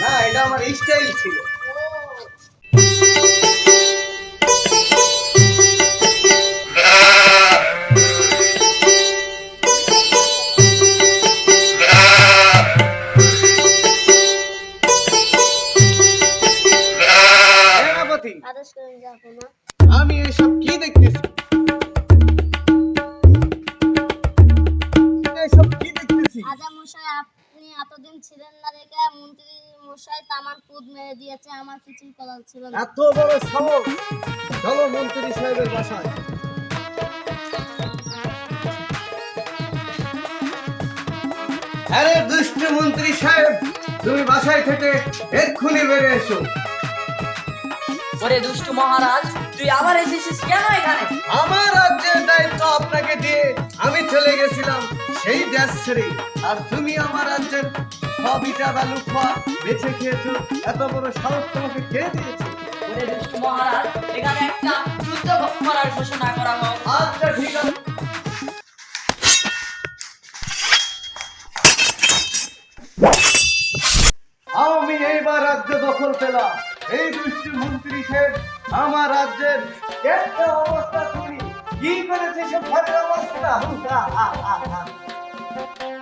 না এটা আমার স্টাইল ছিল। আমি এসব মশাই আপনি এতদিন ছিলেন না দেখে মন্ত্রী মশাই তামান কুদ মেরে দিয়েছে আমার কিছুই করার ছিল না। এত বড় সাহস! চলো মন্ত্রী সাহেবের বাসায়। আরে দুষ্ট মন্ত্রী সাহেব তুমি বাসায় থেকে এক্ষুনি বেড়ে এসো। ওরে দুষ্টু মহারাজ তুই আবার এসেছিস কেন এখানে? আমার রাজ্যের দায়িত্ব আপনাকে দিয়ে আমি চলে গেছিলাম। সেই দেশ ছেড়ে আর তুমি আমার রাজ্যের সবিটা বালু খোয়া বেছে খেয়েছো। এত বড় সাহস তোমাকে কে দিয়েছে? ওরে দুষ্টু মহারাজ এখানে একটা যুদ্ধ করার ঘোষণা করা হোক। আচ্ছা ঠিক আছে। আমি এইবার রাজ্য দখল পেলাম। এই দুষ্টি মন্ত্রী সাহেব আমার রাজ্যের একটা অবস্থা করি কি করেছে সে ঘরের অবস্থা। Thank you.